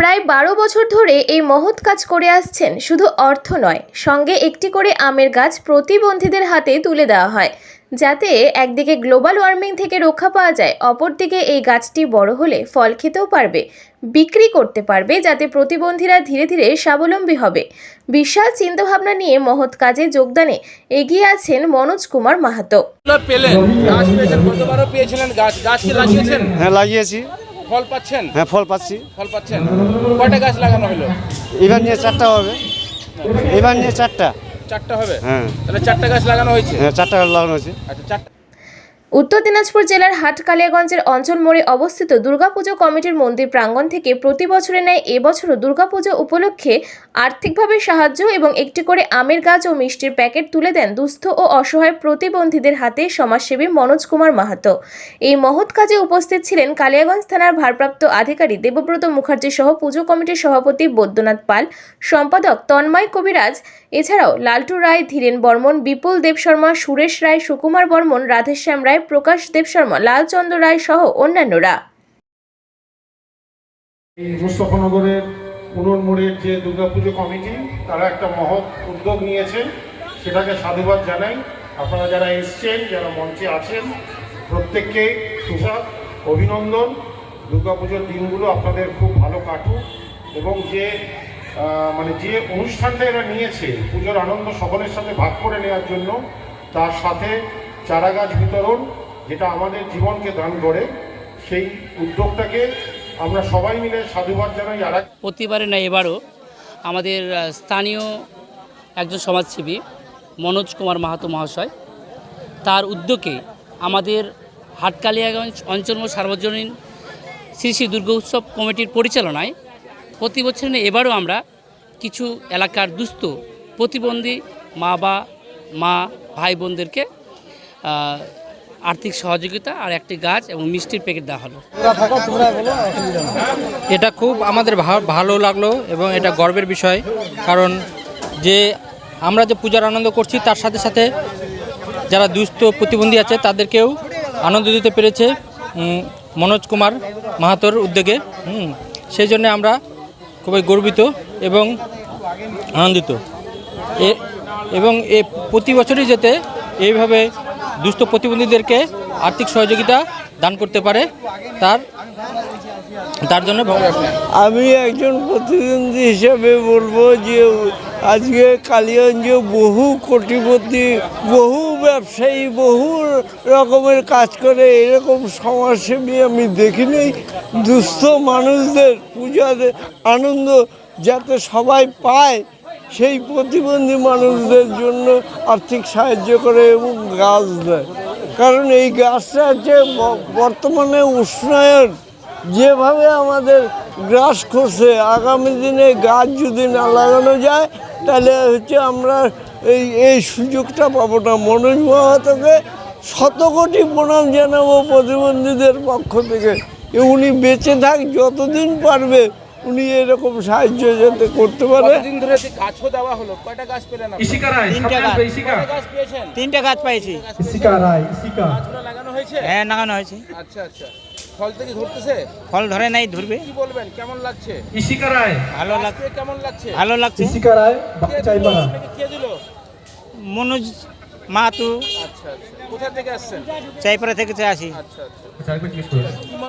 প্রায় বারো বছর ধরে এই মহৎ কাজ করে আসছেন শুধু অর্থ নয় সঙ্গে একটি করে আমের গাছ প্রতিবন্ধীদের হাতে তুলে দেওয়া হয় যাতে একদিকে গ্লোবাল ওয়ার্মিং থেকে রক্ষা পাওয়া যায় অপরদিকে এই গাছটি বড় হলে ফল খেতেও পারবে বিক্রি করতে পারবে যাতে প্রতিবন্ধীরা ধীরে ধীরে স্বাবলম্বী হবে। বিশাল চিন্তাভাবনা নিয়ে মহৎ কাজে যোগদানে এগিয়ে আছেন মনোজ কুমার মাহাতো। পেলেন গাছ পেয়েছেন গতবারও পেয়েছিলেন গাছ? গাছ লাগিয়েছেন? হ্যাঁ লাগিয়েছি। ফল পাচ্ছেন? হ্যাঁ ফল পাচ্ছি। ফল পাচ্ছেন। কয়টা গাছ লাগানো হলো? এবার নিয়ে চারটা হবে। এবার নিয়ে চারটা। চারটা হবে? হ্যাঁ। তাহলে চারটা গাছ লাগানো হয়েছে? হ্যাঁ চারটা লাগানো হয়েছে। আচ্ছা চারটা উত্তর দিনাজপুর জেলার হাট কালিয়াগঞ্জের অঞ্চল মোড়ে অবস্থিত দুর্গাপুজো কমিটির মন্দির প্রাঙ্গণ থেকে প্রতি বছরের ন্যায় এবছরও দুর্গাপুজো উপলক্ষে আর্থিকভাবে সাহায্য এবং একটি করে আমের গাছ ও মিষ্টির প্যাকেট তুলে দেন দুস্থ ও অসহায় প্রতিবন্ধীদের হাতে সমাজসেবী মনোজ কুমার মাহাতো। এই মহৎ কাজে উপস্থিত ছিলেন কালিয়াগঞ্জ থানার ভারপ্রাপ্ত আধিকারিক দেবব্রত মুখার্জি সহ পুজো কমিটির সভাপতি বৈদ্যনাথ পাল, সম্পাদক তন্ময় কবিরাজ, এছাড়াও লালটু রায়, ধীরেন বর্মন, বিপুল দেব শর্মা, সুরেশ রায়, সুকুমার বর্মন, রাধেশ্যাম রায় প্রকাশ দেব শর্মা, লালচন্দ্র রায় সহ অন্যান্যরা। মুস্তফানগরের পুনর্মোড়ের যে দুর্গাপুজো কমিটি, তারা একটা মহৎ উদ্যোগ নিয়েছেন। সেটাকে সাধুবাদ জানাই। আপনারা যারা এসছেন, যারা মঞ্চে আছেন, প্রত্যেককে সুসাদ অভিনন্দন। দুর্গাপুজোর দিনগুলো আপনাদের খুব ভালো কাটুক এবং যে মানে যে অনুষ্ঠানটা এরা নিয়েছে, পুজোর আনন্দ সকলের সাথে ভাগ করে নেওয়ার জন্য, তার সাথে চারা গাছ বিতরণ, যেটা আমাদের জীবনকে দান করে, সেই উদ্যোগটাকে আমরা সবাই মিলে সাধুবাদ জানাই। আর প্রতিবারে না, এবারও আমাদের স্থানীয় একজন সমাজসেবী, মনোজ কুমার মাহাতো মহাশয়, তার উদ্যোগে আমাদের হাটকালিয়াগঞ্জ অঞ্চল সার্বজনীন শ্রী শ্রী দুর্গা উৎসব কমিটির পরিচালনায় প্রতি বছর এবারও আমরা কিছু এলাকার দুস্থ প্রতিবন্ধী মা বা, মা, ভাই বোনদেরকে আর্থিক সহযোগিতা আর একটি গাছ এবং মিষ্টির প্যাকেট দেওয়া হলো। এটা খুব আমাদের ভালো লাগল এবং এটা গর্বের বিষয়, কারণ যে আমরা যে পূজার আনন্দ করছি, তার সাথে সাথে যারা দুস্থ প্রতিবন্ধী আছে, তাদেরকেও আনন্দ দিতে পেরেছে মনোজ কুমার মাহাতোর উদ্যোগে সেই জন্য আমরা খুবই গর্বিত এবং আনন্দিত। এবং এ, প্রতি বছরই যেতে এইভাবে দুস্থ প্রতিবন্ধীদেরকে আর্থিক সহযোগিতা দান করতে পারে তার তার জন্য আমি একজন প্রতিদ্বন্দ্বী হিসেবে বলব যে আজকে কালিগঞ্জে বহু কোটিপতি, বহু ব্যবসায়ী, বহু রকমের কাজ করে। এরকম সমাজসেবী আমি দেখিনি। দুস্থ মানুষদের পূজার আনন্দ যাতে সবাই পায় সেই প্রতিবন্ধী মানুষদের জন্য আর্থিক সাহায্য করে এবং গাছ দেয়। কারণ এই গাছটা হচ্ছে বর্তমানে উষ্ণায়ন যেভাবে আমাদের গ্রাস করছে, আগামী দিনে গাছ যদি না লাগানো যায়, তাহলে হচ্ছে আমরা এই এই সুযোগটা পাবো না। মনোজ মাহাতোকে শত কোটি প্রণাম জানাব প্রতিবন্ধীদের পক্ষ থেকে। উনি বেঁচে থাক যতদিন পারবে। উনি এরকম সাহায্য যাতে করতে পারে। কতদিন ধরে গাছও দেওয়া হলো? কয়টা গাছ পেলেন? তিনটা গাছ। কয়টা পেয়েছেন? তিনটা গাছ পাইছি। লাগানো হয়েছে? হ্যাঁ লাগানো হয়েছে। আচ্ছা আচ্ছা। ফল থেকে ধরতেছে? ফল ধরে নাই ধরবে। কি বলবেন? কেমন লাগছে? ভালো গাছ লাগ পেয়ে কেমন লাগছে? ভালো লাগছে। কে দিল? মনোজ মাহাতু। আচ্ছা আচ্ছা। কোথা থেকে আসছেন? চাইপাড়া থেকে আসি। আচ্ছা আচ্ছা।